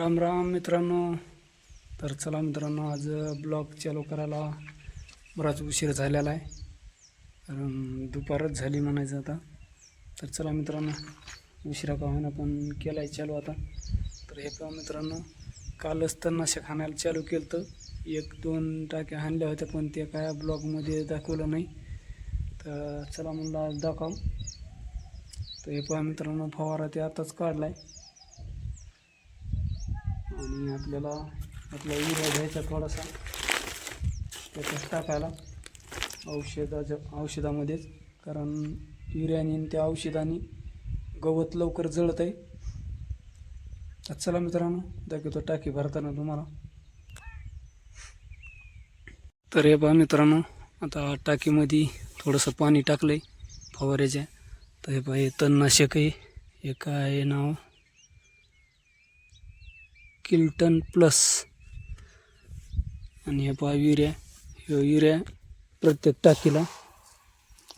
राम राम मित्रांनो. तर चला मित्रांनो आज ब्लॉग चालू करायला बराच उशीर झालेला आहे. कारण दुपारच झाली म्हणायचं आता. तर चला मित्रांनो उशिरा का होईना पण केला आहे चालू आता. तर हे पहा मित्रांनो कालच तर नाशक हाणायला चालू केलं तर एक दोन टाक्या हाणल्या होत्या पण ते काय ब्लॉगमध्ये दाखवलं नाही. तर चला म्हणलं आज दाखव. तर हे पहा मित्रांनो फवारा ते आताच काढला आहे आणि आपल्याला आपला युरिया घ्यायचा थोडासा. त्याच्यात टाकायला औषधाच्या औषधामध्येच. कारण युरियाने त्या औषधाने गवत लवकर जळत आहे तर चला मित्रांनो दाखवतो टाकी भरताना तुम्हाला. तर हे पहा मित्रांनो आता टाकीमध्ये थोडंसं पाणी टाकलं आहे फवाऱ्याच्या. तर हे पहा हे तणनाशक आहे. हे काय नाव? किल्टन प्लस. आणि हे पहा युरिया ह्यो युरिया प्रत्येक टाकीला.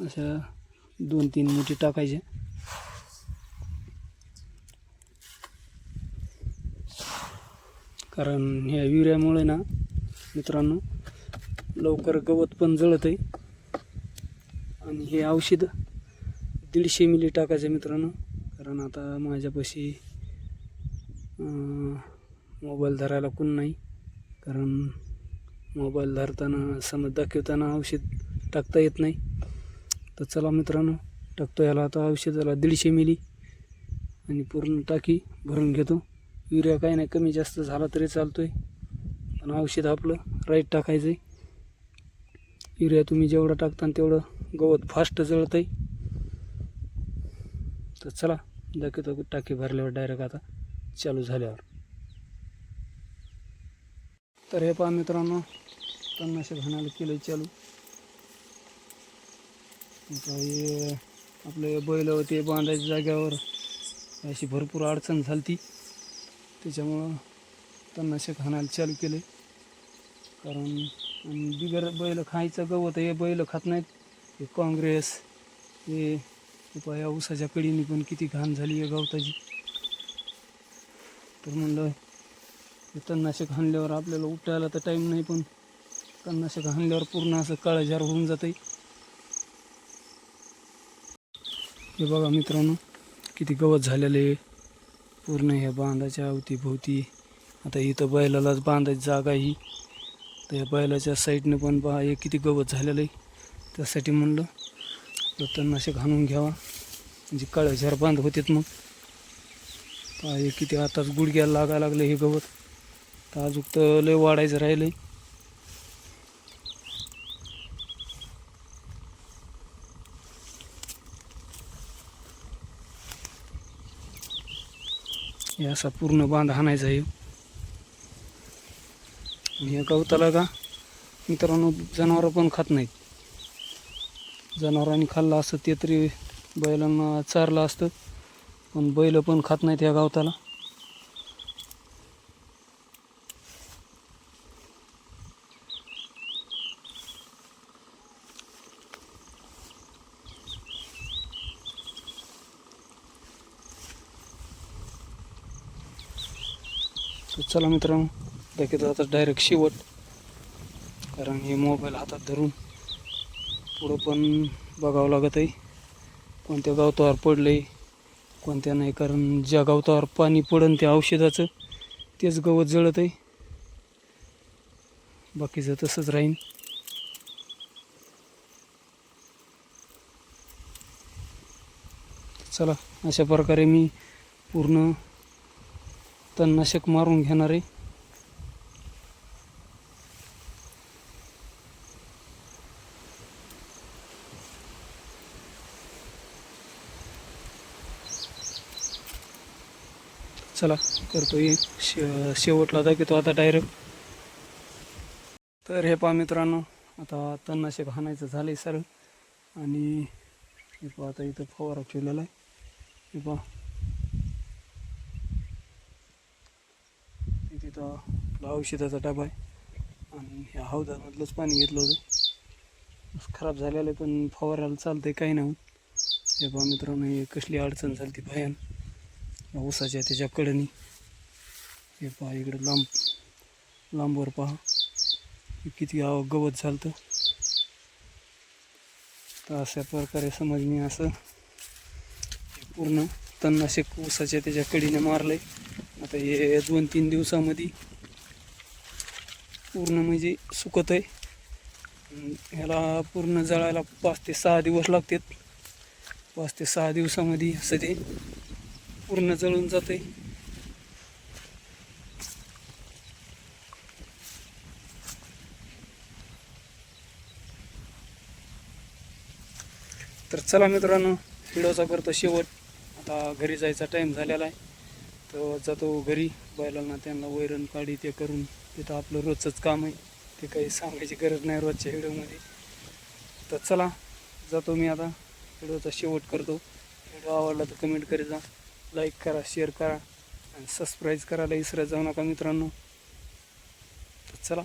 अशा दोन तीन मोठी टाकायचे. कारण ह्या युरियामुळे ना मित्रांनो लवकर गवत पण जळत आहे आणि हे औषध दीडशे मिली टाकायचं मित्रांनो. कारण आता माझ्यापाशी मोबाईल धरायला कोण नाही. कारण मोबाईल धरताना समज दाखवताना औषध टाकता येत नाही. तर चला मित्रांनो टाकतो याला आता औषधाला दीडशे मिली. आणि पूर्ण टाकी भरून घेतो. युरिया काही नाही कमी जास्त झाला तरी चालतो आहे पण औषध आपलं राईट टाकायचं आहे युरिया तुम्ही जेवढं टाकता तेवढं गवत फास्ट जळतं आहे तर चला दाखवतो टाकी भरल्यावर डायरेक्ट आता चालू झाल्यावर. तर हे पहा मित्रांनो तणनाशक घाणायला केलं चालू. काही आपले बैल होते बांधायच्या जाग्यावर अशी भरपूर अडचण झाली ती त्याच्यामुळं तणनाशक हाणायला चालू केले कारण आणि बिगर बैल खायचं गवत हे बैल खात नाहीत. हे काँग्रेस हे हे या ऊसाच्या कडीने पण किती घाण झाली आहे गवताची. तर म्हणलं तणनाशक हाणल्यावर आपल्याला उठायला तर टाईम नाही पण तणनाशक हाणल्यावर पूर्ण असं काळजार होऊन जातं हे बघा मित्रांनो किती गवत झालेलं आहे. पूर्ण ह्या बांधाच्या अवतीभोवती. आता इथं बैलालाच बांधायची जागा आहे ही. तर या बैलाच्या साईडनं पण पहा हे किती गवत झालेलं आहे. त्यासाठी म्हणलं तर तणनाशक हाणून घ्यावा. म्हणजे काळजार बांध होतेत मग. पहा हे किती आताच गुडघ्याला लागायला लागलं हे गवत. अजून तर लय वाढायचं राहिलं आहे हे असा पूर्ण बांध हाणायचा आहे. या गवताला का? मित्रांनो जनावरं पण खात नाहीत. जनावरांनी खाल्लं असतं ते तरी बैलांना चारलं असतं पण बैल पण खात नाहीत या गवताला. तर चला मित्रांनो दाखवतो आता डायरेक्ट शेवट. कारण हे मोबाईल हातात धरून पुढं पण बघावं लागत आहे. कोणत्या गवतावर पडलं कोणत्या नाही कारण ज्या गवतावर पाणी पडन त्या औषधाचं तेच गवत जळत आहे. बाकीचं तसंच राहीन. चला अशा प्रकारे मी पूर्ण तणनाशक मारून घेणार. आहे चला करतो ये शे शेवटला दाखवतो आता डायरेक्ट तर हे पहा मित्रांनो आता तणनाशक हाणायचं झालं आहे सर आणि हे पहा आता इथं फवारा ठेवलेला आहे. हे पहा. इथं आपला औषधाचा डबा आहे. आणि ह्या हौदामधलंच पाणी घेतलं होतं. खराब झालेलं आहे पण फवारायला चालतं आहे काही नाही होत. हे पहा मित्रांनो हे कसली अडचण झाली ती भयान. ऊसाच्या त्याच्या कडनी. हे पहा इकडं लांब लांबवर पहा. किती गवत झालं तर अशा प्रकारे समज मी असं पूर्ण तणनाशक ऊसाच्या त्याच्या कडीने मारलंय. आता हे दोन तीन दिवसामध्ये पूर्ण म्हणजे सुकत आहे. ह्याला पूर्ण जळायला पाच ते सहा दिवस लागतात. पाच ते सहा दिवसामध्ये असं ते पूर्ण जळून जाते तर चला मित्रांनो व्हिडिओचा करतो शेवट. आता घरी जायचा टाईम झालेला आहे. तर जातो घरी बैलांना त्यांना वैरण काढी ते करून तिथं आपलं रोजचंच काम आहे. ते काही सांगायची गरज नाही रोजच्या व्हिडिओमध्ये. तर चला जातो मी आता. व्हिडिओचा शेवट करतो. व्हिडिओ आवडला तर कमेंट करीत जा. लाईक करा शेअर करा. आणि सबस्क्राईब करायला विसरत जाऊ नका मित्रांनो. तर चला.